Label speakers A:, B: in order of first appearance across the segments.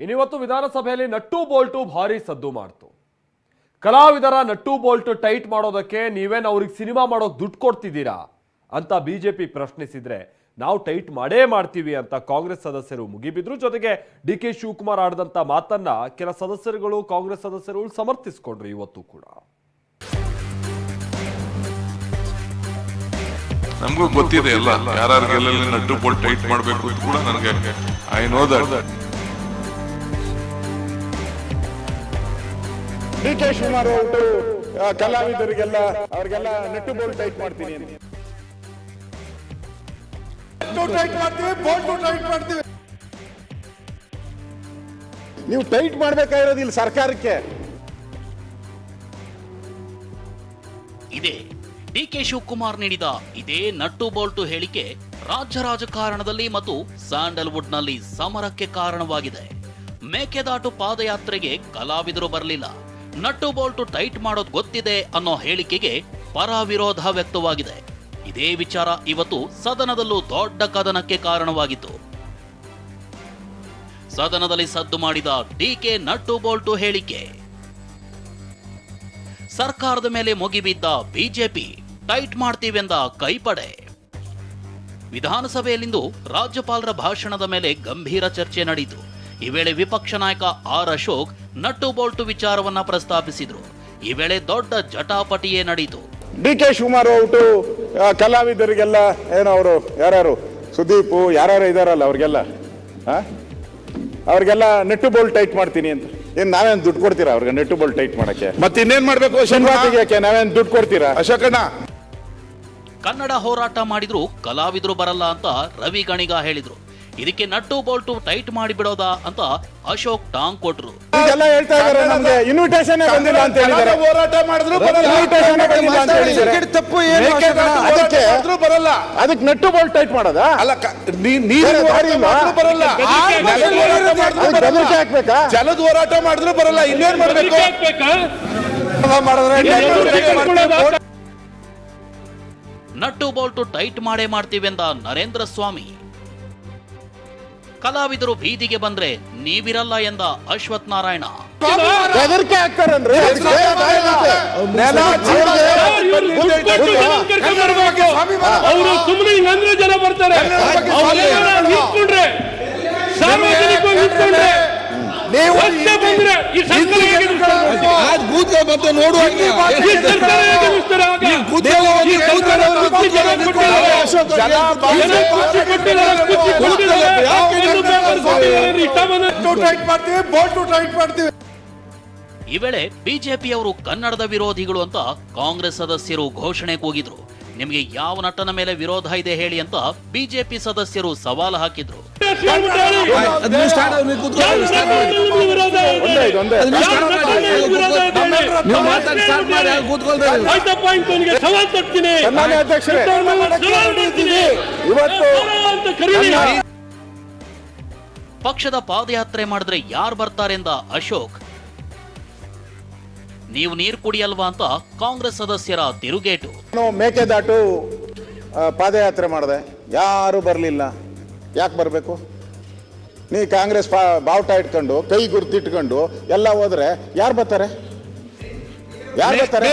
A: ಇನ್ನಿವತ್ತು ವಿಧಾನಸಭೆಯಲ್ಲಿ nut Bolt ಭಾರಿ ಸದ್ದು ಮಾಡ್ತು. ಕಲಾವಿದರ ನಟ್ಟು ಬೋಲ್ಟು ಟೈಟ್ ಮಾಡೋದಕ್ಕೆ ನೀವೇನು ಅವ್ರಿಗೆ ಸಿನಿಮಾ ಮಾಡೋಕೆ ದುಡ್ಡು ಕೊಡ್ತಿದ್ದೀರಾ ಅಂತ ಬಿಜೆಪಿ ಪ್ರಶ್ನಿಸಿದ್ರೆ ನಾವು ಟೈಟ್ ಮಾಡೇ ಮಾಡ್ತೀವಿ ಅಂತ ಕಾಂಗ್ರೆಸ್ ಸದಸ್ಯರು ಮುಗಿಬಿದ್ರು. ಜೊತೆಗೆ ಡಿ ಕೆ ಶಿವಕುಮಾರ್ ಆಡಿದಂಥ ಮಾತನ್ನ ಕೆಲ ಸದಸ್ಯರುಗಳು ಕಾಂಗ್ರೆಸ್ ಸದಸ್ಯರು ಸಮರ್ಥಿಸಿಕೊಂಡ್ರು ಇವತ್ತು ಕೂಡ.
B: ನಮಗೂ ಗೊತ್ತಿದೆ ಎಲ್ಲ. ಯಾರು ಎಲ್ಲೆಲ್ಲಿ ನಟ್ಟು ಬೋಲ್ಟ್ ಟೈಟ್ ಮಾಡಬೇಕು ಅಂತ ಕೂಡ ನನಗೆ I know that
C: D K Shivakumar ಹೊರಟು ಕಲಾವಿದರಿಗೆಲ್ಲ ಅವ್ರಿಗೆಲ್ಲ ನೆಟ್ಟು ಬೋಲ್ ಟೈಟ್ ಮಾಡ್ತೀನಿ ಅಂತ. ಟೈಟ್ ಮಾಡ್ತೀವಿ ಬೋಲ್ಟು ಟೈಟ್ ಮಾಡ್ತೀವಿ. ನೀವು ಟೈಟ್ ಮಾಡ್ಬೇಕಾಗಿರೋದು ಇಲ್ಲಿ ಸರ್ಕಾರಕ್ಕೆ.
D: ಇದೇ. ಡಿಕೆ ಶಿವಕುಮಾರ್ ನೀಡಿದ ಇದೇ ನಟ್ಟು ಬೋಲ್ಟು ಹೇಳಿಕೆ ರಾಜ್ಯ ರಾಜಕಾರಣದಲ್ಲಿ ಮತ್ತು ಸ್ಯಾಂಡಲ್ವುಡ್ನಲ್ಲಿ ಸಮರಕ್ಕೆ ಕಾರಣವಾಗಿದೆ. ಮೇಕೆದಾಟು ಪಾದಯಾತ್ರೆಗೆ ಕಲಾವಿದರು ಬರಲಿಲ್ಲ. ನಟ್ಟು ಬೋಲ್ಟು ಟೈಟ್ ಮಾಡೋದು ಗೊತ್ತಿದೆ ಅನ್ನೋ ಹೇಳಿಕೆಗೆ ಪರ ವಿರೋಧ ವ್ಯಕ್ತವಾಗಿದೆ. ಇದೇ ವಿಚಾರ ಇವತ್ತು ಸದನದಲ್ಲೂ ದೊಡ್ಡ ಕದನಕ್ಕೆ ಕಾರಣವಾಗಿತ್ತು. ಸದನದಲ್ಲಿ ಸದ್ದು ಮಾಡಿದ ಡಿಕೆ ನಟ್ಟು ಬೋಲ್ಟು ಹೇಳಿಕೆ. ಸರ್ಕಾರದ ಮೇಲೆ ಮುಗಿಬಿದ್ದ ಬಿಜೆಪಿ ಟೈಟ್ ಮಾಡ್ತೀವೆಂದ ಕೈಪಡೆ. ವಿಧಾನಸಭೆಯಲ್ಲಿಂದು ರಾಜ್ಯಪಾಲರ ಭಾಷಣದ ಮೇಲೆ ಗಂಭೀರ ಚರ್ಚೆ ನಡೆಯಿತು. ಈ ವೇಳೆ ವಿಪಕ್ಷ ನಾಯಕ ಆರ್ ಅಶೋಕ್ ನಟ್ಟು ಬೋಲ್ಟು ವಿಚಾರವನ್ನ ಪ್ರಸ್ತಾಪಿಸಿದ್ರು. ಈ ವೇಳೆ ದೊಡ್ಡ ಜಟಾಪಟಿಯೇ ನಡೆಯಿತು.
C: ಡಿ ಕೆ ಶಿವಕುಮಾರ್ ಔಟು ಕಲಾವಿದರಿಗೆಲ್ಲ ಏನೋ ಅವರು ಯಾರ್ಯಾರು? ಸುದೀಪು ಯಾರ್ಯಾರು ಇದಾರಲ್ಲ ಅವ್ರಿಗೆಲ್ಲ? ಆ? ಅವ್ರಿಗೆಲ್ಲ ನೆಟ್ಟು ಬೋಲ್ ಟೈಟ್ ಮಾಡ್ತೀನಿ ಅಂತ. ಏನ್ ನಾವೇನ್ ದುಡ್ಡು ಕೊಡ್ತೀರಾ ಅವ್ರಿಗೆ ನೆಟ್ಟು ಬೋಲ್ ಟೈಟ್ ಮಾಡಕ್ಕೆ?
E: ಮತ್ತೆ ಇನ್ನೇನ್ ಮಾಡ್ಬೇಕು
C: ಯಾಕೆ ನಾವೇನ್ ದುಡ್ಡು ಕೊಡ್ತೀರಾ?
E: ಅಶೋಕಣ್ಣ?
D: ಕನ್ನಡ ಹೋರಾಟ ಮಾಡಿದ್ರು ಕಲಾವಿದರು ಬರಲ್ಲ ಅಂತ ರವಿ ಗಣಿಗ ಹೇಳಿದ್ರು. ಇದಕ್ಕೆ ನಟ್ಟು ಬೋಲ್ಟು ಟೈಟ್ ಮಾಡಿ ಮಾಡಿಬಿಡೋದಾ ಅಂತ ಅಶೋಕ್ ಟಾಂಗ್ ಕೊಟ್ರು.
C: ಇದೆಲ್ಲ ಹೇಳ್ತಾ ಇದಾರೆ ನಮ್ಗೆ. ಇನ್ವಿಟೇಷನ್ ಬಂದಿಲ್ಲ ಅಂತ ಹೇಳಿದ್ದಾರೆ.
E: ಹೋರಾಟ ಮಾಡಿದ್ರು ಬರಲ್ಲ.
C: Invitation ಏ ಬಂದಿಲ್ಲ ಅಂತ ಹೇಳಿದ್ದಾರೆ.
E: ತಪ್ಪು ಏನು ಅದಕ್ಕೆ
C: ಮಾಡಿದ್ರು
E: ಬರಲ್ಲ.
C: ಅದಕ್ಕೆ ನೆಟ್ಟು ಬೋಲ್ ಟೈಟ್ ಮಾಡೋದಾ?
E: ಅಲ್ಲ ನೀರು ಬರಲ್ಲ. ಜಲದ ಹೋರಾಟ ಮಾಡಿದ್ರು ಬರಲ್ಲ.
C: ಬೆದರಿಕೆ ಹಾಕ್ಬೇಕಾ?
E: ಜಲದ ಹೋರಾಟ ಮಾಡಿದ್ರು ಬರಲ್ಲ. ಇನ್ನೇನ್ ಮಾಡ್ಬೇಕು?
D: ನಟ್ಟು ಬೋಲ್ಟು ಟೈಟ್ ಮಾಡೇ ಮಾಡ್ತೀವೆಂದ ನರೇಂದ್ರ ಸ್ವಾಮಿ. ಕಲಾವಿದರು ಬೀದಿಗೆ ಬಂದ್ರೆ ನೀವಿರಲ್ಲ ಎಂದ ಅಶ್ವಥ್ ನಾರಾಯಣ
F: ಅವರು ಸುಮ್ಮನೆ ಹಿಂಗಂದ್ರೆ ಜನ ಬರ್ತಾರೆ. ಸಾರ್ವಜನಿಕವಾಗಿ ಬಂದ್ರೆ ಈ ಸರ್ಕಾರ ಹೇಗೆ
E: ನೋಡುವ
F: ಈ
D: ವೇಳೆ ಬಿಜೆಪಿಯವರು ಕನ್ನಡದ ವಿರೋಧಿಗಳು ಅಂತ ಕಾಂಗ್ರೆಸ್ ಸದಸ್ಯರು ಘೋಷಣೆ ಕೂಗಿದ್ರು. ನಿಮಗೆ ಯಾವ ನಟನ ಮೇಲೆ ವಿರೋಧ ಇದೆ ಹೇಳಿ ಅಂತ ಬಿಜೆಪಿ ಸದಸ್ಯರು ಸವಾಲು ಹಾಕಿದ್ರು.
F: ಸವಾಲ್ ತರ್ತೀನಿ.
D: ಪಕ್ಷದ ಪಾದಯಾತ್ರೆ ಮಾಡಿದ್ರೆ ಯಾರು ಬರ್ತಾರೆಂದ ಅಶೋಕ್? ನೀವು ನೀರು ಕುಡಿಯಲ್ವಾ ಅಂತ ಕಾಂಗ್ರೆಸ್ ಸದಸ್ಯರ ತಿರುಗೇಟು.
C: ಮೇಕೆದಾಟು ಪಾದಯಾತ್ರೆ ಮಾಡಿದೆ. ಯಾರು ಬರಲಿಲ್ಲ. ಯಾಕೆ ಬರಬೇಕು? ನೀ ಕಾಂಗ್ರೆಸ್ ಪಾ ಬಾವುಟ ಇಟ್ಕೊಂಡು ಕೈ ಗುರ್ತಿಟ್ಕೊಂಡು ಎಲ್ಲ ಹೋದ್ರೆ ಯಾರು ಬರ್ತಾರೆ? ಯಾರು ಬರ್ತಾರೆ?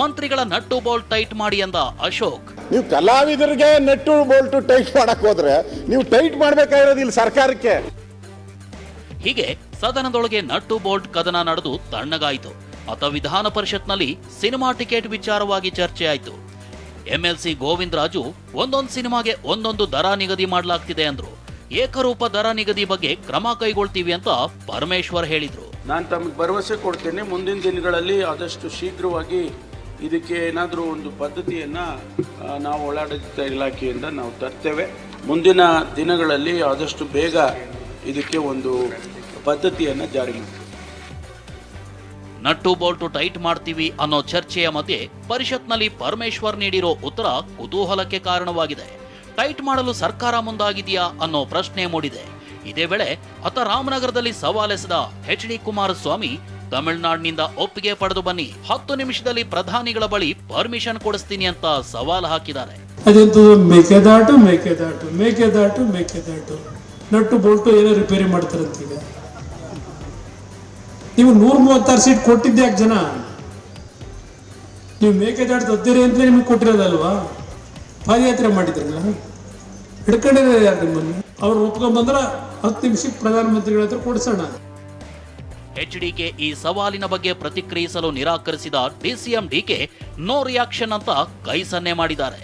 D: ಮಂತ್ರಿಗಳ ನಟ್ಟು ಬೋಲ್ಟ್ ಟೈಟ್ ಮಾಡಿ ಅಂದ ಅಶೋಕ್.
C: ನೀವು ಕಲಾವಿದರಿಗೆ ನೆಟ್ಟು ಬೋಲ್ಟ್ ಟೈಟ್ ಮಾಡಕ್ ಹೋದ್ರೆ ನೀವು ಟೈಟ್ ಮಾಡ್ಬೇಕಾಗಿರೋದು ಇಲ್ಲಿ ಸರ್ಕಾರಕ್ಕೆ?
D: ಹೀಗೆ ಸದನದೊಳಗೆ ನಟ್ಟು ಬೋಲ್ಟ್ ಕದನ ನಡೆದು ತಣ್ಣಗಾಯಿತು. ಅಥವಾ ವಿಧಾನ ಪರಿಷತ್ನಲ್ಲಿ ಸಿನಿಮಾ ಟಿಕೆಟ್ ವಿಚಾರವಾಗಿ ಚರ್ಚೆ ಆಯಿತು. ಎಂಎಲ್ಸಿ ಗೋವಿಂದ್ ರಾಜು ಒಂದೊಂದು ಸಿನಿಮಾಗೆ ಒಂದೊಂದು ದರ ನಿಗದಿ ಮಾಡಲಾಗ್ತಿದೆ ಅಂದ್ರು. ಏಕರೂಪ ದರ ನಿಗದಿ ಬಗ್ಗೆ ಕ್ರಮ ಕೈಗೊಳ್ತೀವಿ ಅಂತ ಪರಮೇಶ್ವರ್ ಹೇಳಿದ್ರು.
G: ನಾನು ತಮಗೆ ಭರವಸೆ ಕೊಡ್ತೇನೆ, ಮುಂದಿನ ದಿನಗಳಲ್ಲಿ ಆದಷ್ಟು ಶೀಘ್ರವಾಗಿ ಇದಕ್ಕೆ ಏನಾದರೂ ಒಂದು ಪದ್ಧತಿಯನ್ನು ನಾವು ಒಳಾಡಳಿತ ಇಲಾಖೆಯಿಂದ ನಾವು ತರ್ತೇವೆ. ಮುಂದಿನ ದಿನಗಳಲ್ಲಿ ಆದಷ್ಟು ಬೇಗ ಇದಕ್ಕೆ ಒಂದು ಪದ್ಧತಿಯನ್ನು ಜಾರಿ
D: ನಟ್ಟು ಬೋಲ್ಟು ಟೈಟ್ ಮಾಡ್ತೀವಿ ಅನ್ನೋ ಚರ್ಚೆಯ ಮಧ್ಯೆ ಪರಿಷತ್ನಲ್ಲಿ ಪರಮೇಶ್ವರ್ ನೀಡಿರೋ ಉತ್ತರ ಕುತೂಹಲಕ್ಕೆ ಕಾರಣವಾಗಿದೆ. ಟೈಟ್ ಮಾಡಲು ಸರ್ಕಾರ ಮುಂದಾಗಿದೆಯಾ ಅನ್ನೋ ಪ್ರಶ್ನೆ ಮೂಡಿದೆ. ಇದೇ ವೇಳೆ ಅತ ರಾಮನಗರದಲ್ಲಿ ಸವಾಲೆಸೆದ ಎಚ್ ಡಿ ಕುಮಾರಸ್ವಾಮಿ, ತಮಿಳುನಾಡಿನಿಂದ ಒಪ್ಪಿಗೆ ಪಡೆದು ಬನ್ನಿ, ಹತ್ತು ನಿಮಿಷದಲ್ಲಿ ಪ್ರಧಾನಿಗಳ ಬಳಿ ಪರ್ಮಿಷನ್ ಕೊಡಿಸ್ತೀನಿ ಅಂತ ಸವಾಲು ಹಾಕಿದ್ದಾರೆ.
F: ಮೇಕೆದಾಟು ಮೇಕೆದಾಟು ಮೇಕೆದಾಟು ಮೇಕೆದಾಟು ನಟ್ಟು ಬೋಲ್ಟು ಏನೋ ರಿಪೇರಿ ಮಾಡ್ತಾರಂತೀಗ ನೀವು ನೂರ ಮೂವತ್ತಾರು ಸೀಟ್ ಕೊಟ್ಟಿದ್ದೆ ಯಾಕೆ ಜನ? ನೀವು ಮೇಕೆದಾಟು ತತ್ತೀರಿ ಅಂತಲೇ ನಿಮ್ಗೆ ಕೊಟ್ಟಿರೋದಲ್ವಾ? ಪಾದಯಾತ್ರೆ ಮಾಡಿದ್ರಲ್ಲ? ಹಿಡ್ಕೊಂಡಿರೋ ಯಾರು ನಿಮ್ಮನ್ನು? ಅವ್ರು ಒಪ್ಕೊಂಡ್ಬಂದ್ರೆ ಹತ್ತು ನಿಮಿಷಕ್ಕೆ ಪ್ರಧಾನಮಂತ್ರಿಗಳ ಹತ್ರ ಕೊಡಿಸೋಣ.
D: ಎಚ್ಡಿಕೆ ಈ ಸವಾಲಿನ ಬಗ್ಗೆ ಪ್ರತಿಕ್ರಿಯಿಸಲು ನಿರಾಕರಿಸಿದ ಡಿಸಿಎಂ ಡಿಕೆ ನೋ ರಿಯಾಕ್ಷನ್ ಅಂತ ಕೈ ಸನ್ನೆ ಮಾಡಿದ್ದಾರೆ.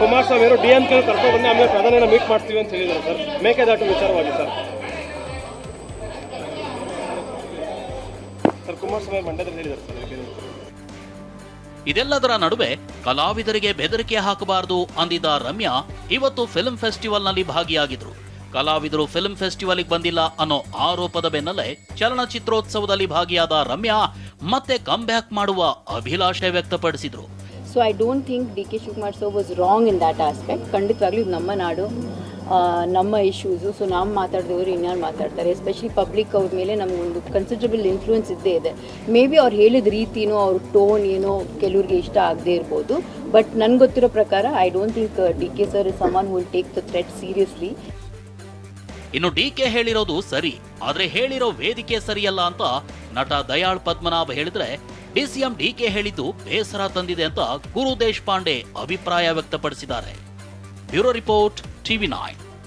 H: ಕುಮಾರಸ್ವಾಮಿ ಅವರು ಡಿಎಂಕೆ ಕರ್ಕೊಂಡ್ಬನ್ನಿ ಆಮೇಲೆ ಪ್ರಧಾನಿನ ಮೀಟ್ ಮಾಡ್ತೀವಿ ಅಂತ ಹೇಳಿದ್ದಾರೆ ಸರ್. ಮೇಕೆದಾಟು ವಿಚಾರವಾಗಿ ಸರ್. ಸರ್ ಕುಮಾರಸ್ವಾಮಿ ಮಂಡ್ಯದಲ್ಲಿ ಹೇಳಿದ್ದಾರೆ ಸರ್ ಇದಕ್ಕೆ.
D: ಇದೆಲ್ಲದರ ನಡುವೆ ಕಲಾವಿದರಿಗೆ ಬೆದರಿಕೆ ಹಾಕಬಾರದು ಅಂದಿದ್ದ ರಮ್ಯಾ ಇವತ್ತು ಫಿಲ್ಮ್ ಫೆಸ್ಟಿವಲ್ನಲ್ಲಿ ಭಾಗಿಯಾಗಿದ್ರು. ಕಲಾವಿದರು ಫಿಲ್ಮ್ ಫೆಸ್ಟಿವಲ್ಗೆ ಬಂದಿಲ್ಲ ಅನ್ನೋ ಆರೋಪದ ಬೆನ್ನಲ್ಲೇ ಚಲನಚಿತ್ರೋತ್ಸವದಲ್ಲಿ ಭಾಗಿಯಾದ ರಮ್ಯಾ ಮತ್ತೆ ಕಮ್ಬ್ಯಾಕ್ ಮಾಡುವ ಅಭಿಲಾಷೆ ವ್ಯಕ್ತಪಡಿಸಿದ್ರು.
I: So I don't think D K Shivakumar sir was wrong in that aspect ಖಂಡಿತವಾಗ್ಲೂ ಇದು ನಮ್ಮ ನಾಡು. ನಮ್ಮ ಇಶ್ಯೂಸು ಸೊ ನಾವು ಮಾತಾಡಿದವರು ಇನ್ಯಾರು ಮಾತಾಡ್ತಾರೆ? ಎಸ್ಪೆಷಲಿ ಪಬ್ಲಿಕ್ ಅವ್ರ ಮೇಲೆ ನಮಗೊಂದು ಕನ್ಸಿಡ್ರಬಲ್ ಇನ್ಫ್ಲೂಯೆನ್ಸ್ ಇದ್ದೇ ಇದೆ. ಮೇ ಬಿ ಅವ್ರು ಹೇಳಿದ ರೀತಿನೋ, ಅವ್ರ ಟೋನ್ ಏನೋ ಕೆಲವ್ರಿಗೆ ಇಷ್ಟ ಆಗದೇ ಇರ್ಬೋದು. ಬಟ್ ನನ್ಗೆ ಗೊತ್ತಿರೋ ಪ್ರಕಾರ I don't think D K sir is someone will take the threat seriously
D: ಇನ್ನು ಡಿ ಕೆ ಹೇಳಿರೋದು ಸರಿ. ಆದರೆ ಹೇಳಿರೋ ವೇದಿಕೆ ಸರಿಯಲ್ಲ ಅಂತ ನಟ ದಯಾಳ್ ಪದ್ಮನಾಭ ಹೇಳಿದ್ರೆ ಡಿಸಿಎಂ ಡಿಕೆ ಹೇಳಿದ್ದು ಬೇಸರ ತಂದಿದೆ ಅಂತ ಗುರು ದೇಶಪಾಂಡೆ ಅಭಿಪ್ರಾಯ ವ್ಯಕ್ತಪಡಿಸಿದ್ದಾರೆ. Bureau report TV nine